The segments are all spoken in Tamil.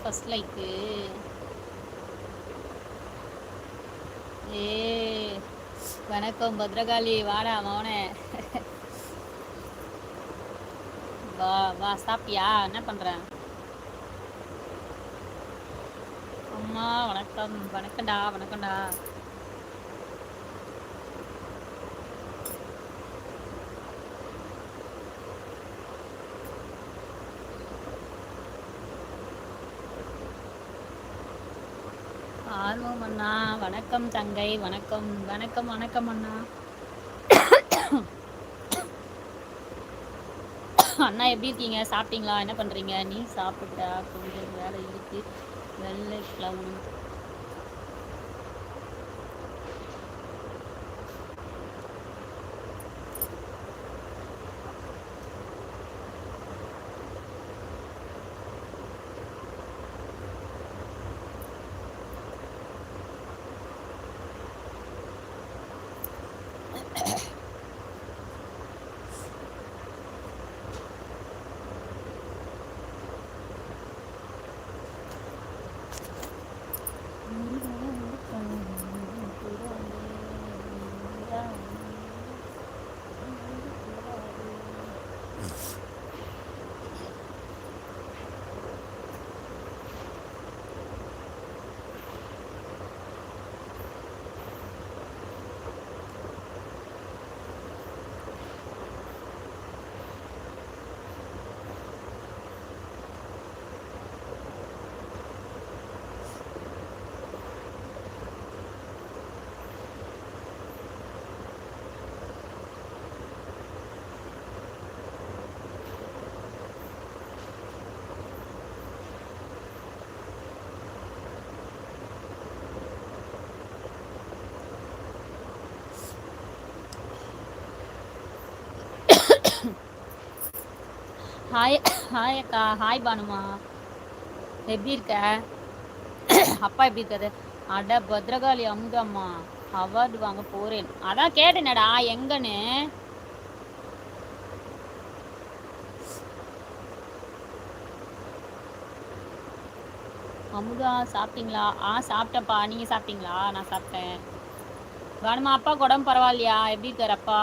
ஃபர்ஸ்ட் லைக்கு ஏ வணக்கம் பத்ரகாளி. வாடா மௌன வா வா சாப்பிட்டியா? என்ன பண்ற? அம்மா வணக்கம். வணக்கம்டா வணக்கம்டா. ஆர்வம் அண்ணா. வணக்கம் தங்கை. வணக்கம். வணக்கம் வணக்கம் அண்ணா. அண்ணா எப்படி இருக்கீங்க? சாப்பிட்டீங்களா? என்ன பண்றீங்க? நீ சாப்பிட்டா கொஞ்சம் வேலை இருக்கு. வெள்ளை கிழமை ஹாய் ஹாய் அக்கா. ஹாய் பானுமா. எப்படி இருக்க? அப்பா எப்படி இருக்காரு? அட பத்ரகாளி அமுதம்மா. அவார்டு வாங்க போறேன். அதான் கேட்டேனடா. எங்கன்னு? அமுதா சாப்பிட்டீங்களா? ஆ சாப்பிட்டப்பா நீங்க சாப்பிட்டீங்களா? நான் சாப்பிட்டேன். பானுமா அப்பா உடம்பு பரவாயில்லையா? எப்படி இருக்காரு அப்பா?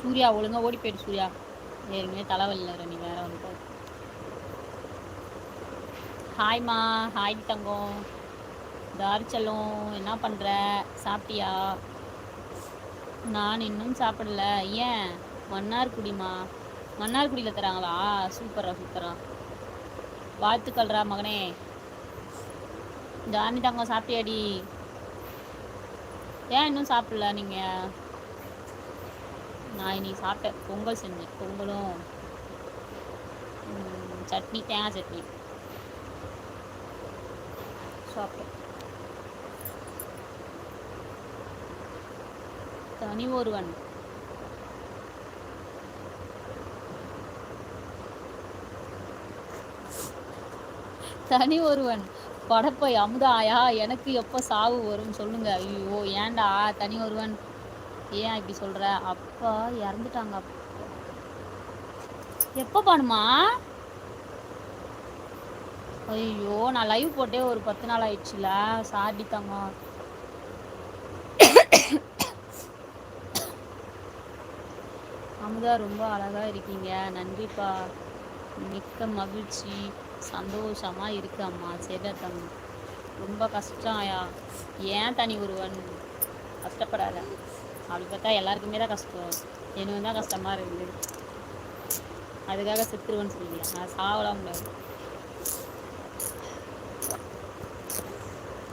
சூர்யா ஒழுங்கா ஓடி போயிடு சூர்யா. ஏற்கனவே தலைவலியில் நீ வேற வந்து ஹாய்மா ஹாய் தங்கம். தாரிச்சலம் என்ன பண்ணுற சாப்பிட்டியா? நான் இன்னும் சாப்பிடல. ஏன்? மன்னார்குடிமா மன்னார்குடியில் தராங்களா? சூப்பரா சூப்பரா வாழ்த்துக்கள்ரா மகனே. ஜானி தங்கம் சாப்பிட்டியாடி? ஏன் இன்னும் சாப்பிடல நீங்கள் நான் இன்னைக்கு சாப்பிட்டேன். பொங்கல் செஞ்சேன் பொங்கலும் சட்னி தேங்காய் சட்னி. சாப்பிட்டேன். தனி ஒருவன். தனி ஒருவன். படப்பை அமுதாயா எனக்கு எப்போ சாவு வரும்னு சொல்லுங்க. ஐயோ ஏன்டா தனி ஒருவன்? ஏன் இப்படி சொல்ற? அப்பா இறந்துட்டாங்க. எப்போ பானுமா? ஐயோ நான் லைவ் போட்டே ஒரு பத்து நாள் ஆயிடுச்சுல. சாரி தங்கம். அமுதா ரொம்ப அழகா இருக்கீங்க. நன்றிப்பா. மிக்க மகிழ்ச்சி. சந்தோஷமா இருக்கு அம்மா. சரி தங்கம். ரொம்ப கஷ்டம் ஆயா. ஏன் தனி ஒருவன்? கஷ்டப்படாத. அப்படி பார்த்தா எல்லாருக்குமே தான் கஷ்டம். எனக்கு தான் கஷ்டமா இருக்குது. அதுக்காக செத்துருவேன்னு சொல்லியா நான் சாவலாம் முடியாது.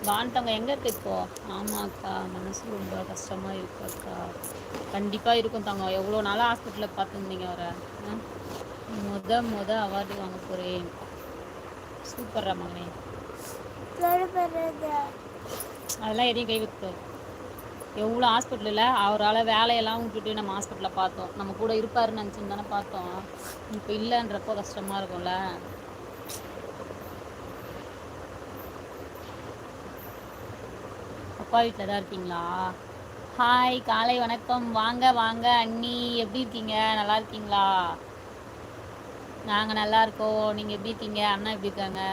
வான்தவங்க எங்க இருக்கு இப்போ? ஆமா அக்கா மனசு ரொம்ப கஷ்டமா இருக்கு அக்கா. கண்டிப்பா இருக்கும் தங்க எவ்வளோ நாளா ஹாஸ்பிட்டல்ல பார்த்துருந்தீங்க அவரை? முத முத அவார்டு வாங்க போறேன். சூப்பர்ரா மகனே. அதெல்லாம் எதையும் கை வைக்க எவ்வளோ ஹாஸ்பிட்டலில் அவரால் வேலையெல்லாம் விட்டுட்டு நம்ம ஹாஸ்பிட்டலில் பார்த்தோம். நம்ம கூட இருப்பாருன்னு நினச்சின்னு தானே பார்த்தோம். இப்போ இல்லைன்றப்போ கஷ்டமாக இருக்கும்ல. அப்பா வீட்டில் தான் இருக்கீங்களா? ஹாய் காலை வணக்கம். வாங்க வாங்க அண்ணி. எப்படி இருக்கீங்க? நல்லா இருக்கீங்களா? நாங்கள் நல்லா இருக்கோம். நீங்கள் எப்படி இருக்கீங்க? அண்ணா எப்படி இருக்காங்க?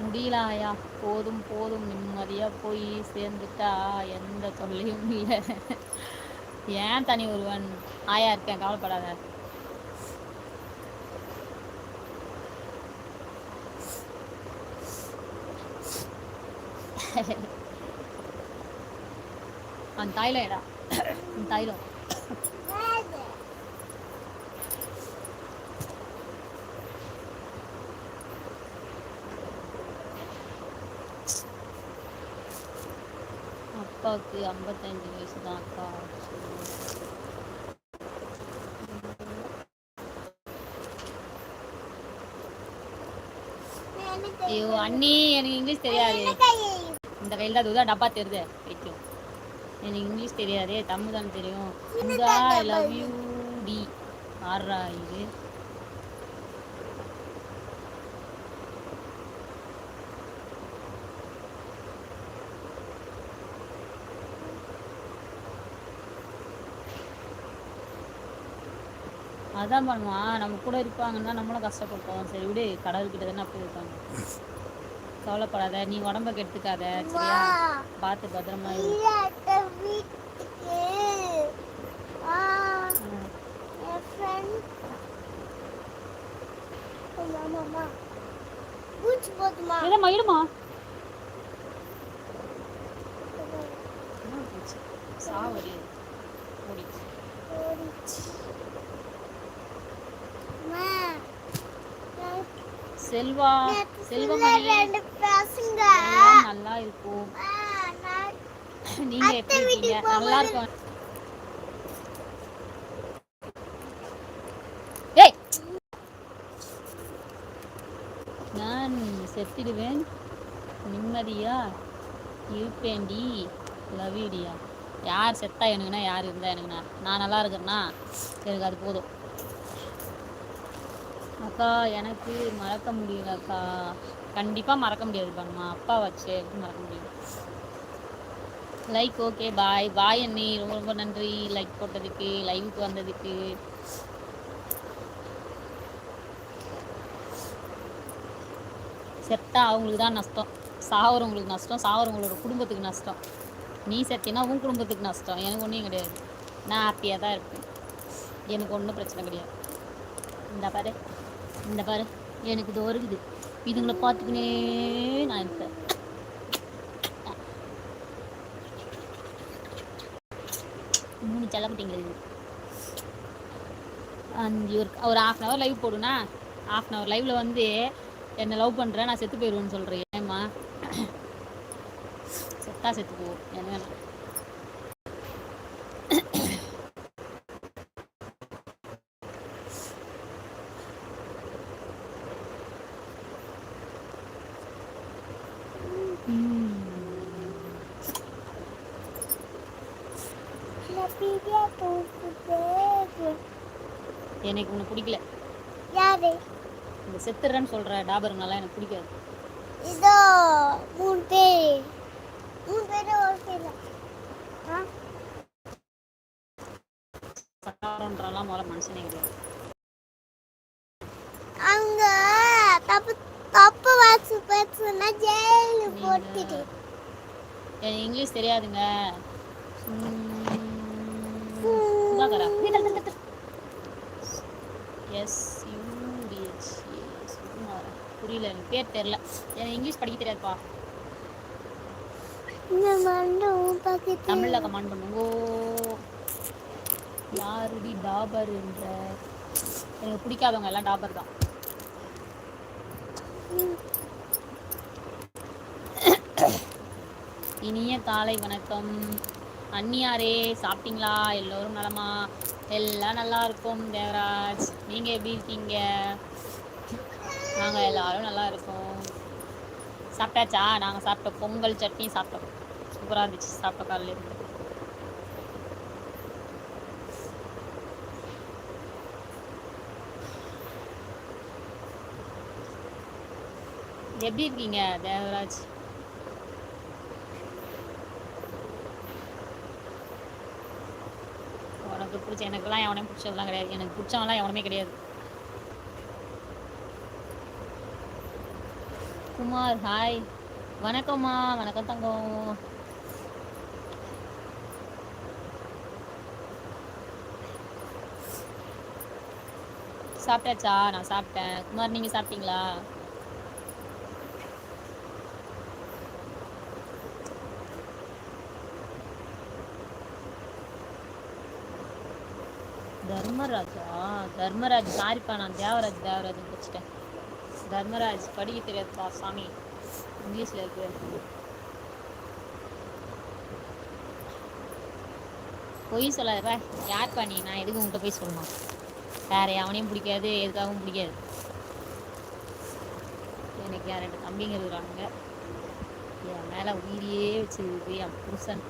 முடியல ஐயா போதும் போதும் நிம்மதியா போய் சேர்ந்துட்டா எந்த தொல்லையும் இல்லை. ஏன் தனி ஒருவன்? ஆயா இருக்கேன் கவலைப்படாத. அந்த தைலம் எடா. அந்த அப்பாவுக்கு ஐம்பத்தஞ்சு வயசு தான் அக்கா. ஐயோ அண்ணி எனக்கு இங்கிலீஷ் தெரியாது. இந்த கையில் தான் அதுதான் டப்பா தெரியுது. வைக்கும் எனக்கு இங்கிலீஷ் தெரியாதே தமிழ் தான் தெரியும். ஐ லவ் யூ டி ஆறா இது. அதான் பண்ணுவான் நம்ம கூட இருப்பாங்கன்னா நம்மளும் கஷ்டப்பட்டோம். சரி விடு கடவுள்கிட்ட தானே அப்படி இருப்பாங்க கவலைப்படாத நீ உடம்ப கெடுத்துக்காத சரியா? பார்த்து பத்திரமா இரு. ம். எதை மயிலுமா? என்ன போச்சு? சாவடி. ஓடிச்சு. செல்வா செல்வமணி. நல்லா இருக்கும். நீங்க எப்படி இருக்கீங்க? நல்லா இருக்கும். ஏய்! நான் செத்திடுவேன். நிம்மதியா இருப்பேன்டி. லவ்யூடியா யார் செத்தா எனக்குன்னா யார் இருந்தா எனக்குண்ணா நான் நல்லா இருக்கேன்னா எனக்கு அது போதும். அக்கா எனக்கு மறக்க முடியல அக்கா. கண்டிப்பாக மறக்க முடியாது பாருமா அப்பா வச்சு எப்படி மறக்க முடியும் லைக் ஓகே பாய் பாய் அண்ணி. ரொம்ப ரொம்ப நன்றி. லைக் போட்டதுக்கு லைவுக்கு வந்ததுக்கு. செத்தா அவங்களுக்கு தான் நஷ்டம். சாகுறவங்களுக்கு நஷ்டம். சாகுறவங்களோட குடும்பத்துக்கு நஷ்டம். நீ செத்தினா உன் குடும்பத்துக்கு நஷ்டம். எனக்கு ஒன்றும் கிடையாது. நான் ஹாப்பியாக தான் இருப்பேன். எனக்கு ஒன்றும் பிரச்சனை கிடையாது. இந்த பாரு. இந்த பாரு எனக்கு இது வருகுது. இதுங்களை பார்த்துக்கினே நான் இருப்பேன். மூணு செல்லப்பட்டிங்கிறது அஞ்சு ஒரு ஒரு ஹாஃப் அன் ஹவர் லைவ் போடுனா ஹாஃப் அன் ஹவர் லைவில் வந்து என்னை லவ் பண்ணுறேன் நான் செத்து போயிடுவேன்னு சொல்கிறேன் ஏம்மா? செத்தா செத்து போவோம் என்ன வேணாம். எனக்கு உன்னை பிடிக்கல. யாரு? இந்த செத்துறேன்னு சொல்கிற டாபருங்கெல்லாம் எனக்கு பிடிக்காது. இதோ மூணு பேர். மூணு பேர் ஒரு பேர் முதல்ல மனுஷனே கிடையாது. அங்க தப்பு தப்பு வாட்ஸ் பேசுனா ஜெயிலு போட்டுட்டு. எனக்கு இங்கிலீஷ் தெரியாதுங்க. சுதாகரா. எஸ் யூடிஹெச் சுகுமாரா புரியல எனக்கு பேர் தெரில எனக்கு இங்கிலீஷ் படிக்க தெரியாதுப்பா. தமிழில் கமெண்ட் பண்ணுங்கோ யாருடி டாபர் என்ற? எனக்கு பிடிக்காதவங்க எல்லாம் டாபர் தான். இனிய காலை வணக்கம். அண்ணியாரே சாப்பிட்டீங்களா? எல்லோரும் நலமா? எல்லாம் நல்லா இருக்கும் தேவராஜ். நீங்கள் எப்படி இருக்கீங்க? நாங்கள் எல்லாரும் நல்லா இருக்கோம். சாப்பிட்டாச்சா? நாங்கள் சாப்பிட்டோம். பொங்கல் சட்னி சாப்பிட்டோம். சூப்பராக இருந்துச்சு. சாப்பிட்ட காலையில இருந்து. எப்படி இருக்கீங்க தேவராஜ்? பிடிச்சிருச்சு எனக்குலாம் எவனையும் பிடிச்சதெல்லாம் கிடையாது. எனக்கு பிடிச்சவன்லாம் எவனுமே கிடையாது. குமார் ஹாய் வணக்கம்மா. வணக்கம் தங்கம். சாப்பிட்டாச்சா? நான் சாப்பிட்டேன். குமார் நீங்கள் சாப்பிட்டீங்களா? தர்மராஜா? தர்மராஜ் சாரிப்பா நான் தேவராஜ் தேவராஜ் படிச்சிட்டேன். தர்மராஜ் படிக்க தெரியாதுப்பா சாமி. இங்கிலீஷில் இருக்கு. பொய் சொல்லாதப்பா யார்ப்பா நீ? நான் எதுக்கு உங்கள்கிட்ட போய் சொல்லணும்? வேற எவனையும் பிடிக்காது எதுக்காகவும் பிடிக்காது. எனக்கு யார் ரெண்டு தம்பிங்க இருக்கிறாங்க என் மேலே உயிரியே வச்சிருக்கு என் புருஷன்.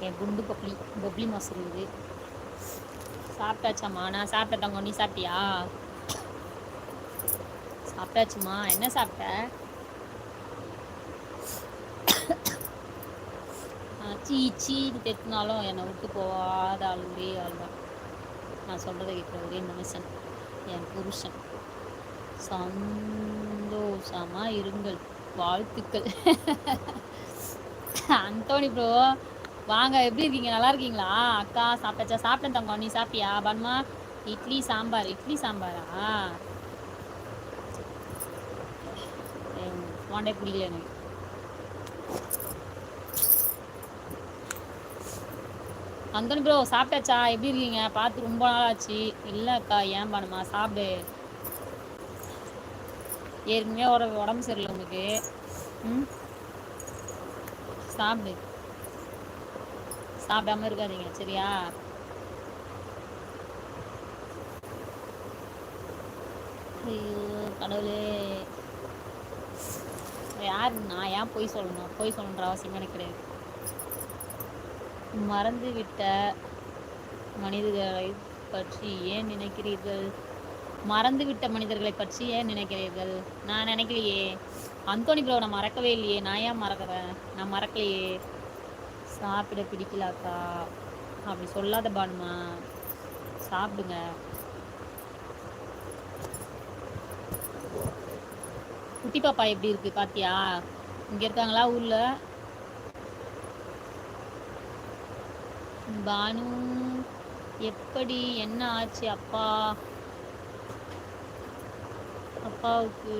என் குண்டு பப்ளி பப்ளி மாசு இருக்குது. சாப்பிட்டாச்சாம்மா? நான் சாப்பிட்ட தங்கம் நீ சாப்பிட்டியா? சாப்பிட்டாச்சுமா என்ன சாப்பிட்ட? ஆ, சீ சீன்னு தெத்தினாலும் என்னை விட்டு போகாத ஆள் ஒரே ஆள் தான் நான் சொல்கிறத கேட்குற ஒரே மனுஷன் என் புருஷன். சந்தோஷமா இருங்கள். வாழ்த்துக்கள். அந்தோணி ப்ரோ வாங்க எப்படி இருக்கீங்க? நல்லா இருக்கீங்களா? அக்கா சாப்பிட்டாச்சா? சாப்பிட்டேன் தங்கம். நீ சாப்பிட்டியா? பன்மா இட்லி சாம்பார். இட்லி சாம்பாரா? வாண்டே பிடிக்கல எனக்கு. அந்தோனி ப்ரோ சாப்பிட்டாச்சா? எப்படி இருக்கீங்க? பார்த்து ரொம்ப நாள் ஆச்சு இல்லை அக்கா ஏன் பண்ணுமா சாப்பிடு. ஏற்கனவே உடம்பு சரியில்லை உங்களுக்கு. ம்? சாப்பிடு. சாப்பிடாம இருக்காதீங்க சரியா? ஐயோ கடவுளே. யார் நான் ஏன் பொய் சொல்லணும்? பொய் சொல்லணுன்ற அவசியம் எனக்கு கிடையாது. மறந்து விட்ட மனிதர்களை பற்றி ஏன் நினைக்கிறீர்கள்? மறந்து விட்ட மனிதர்களை பற்றி ஏன் நினைக்கிறீர்கள்? நான் நினைக்கலையே. அந்தோனி ப்ரோ நான் மறக்கவே இல்லையே. நான் ஏன் மறக்கிறேன்? நான் மறக்கலையே. சாப்பிட பிடிக்கலாக்கா. அப்படி சொல்லாத பானுமா. சாப்பிடுங்க. குட்டி பாப்பா எப்படி இருக்கு பாத்தியா? இங்க இருக்காங்களா ஊர்ல? பானு எப்படி? என்ன ஆச்சு அப்பா? அப்பாவுக்கு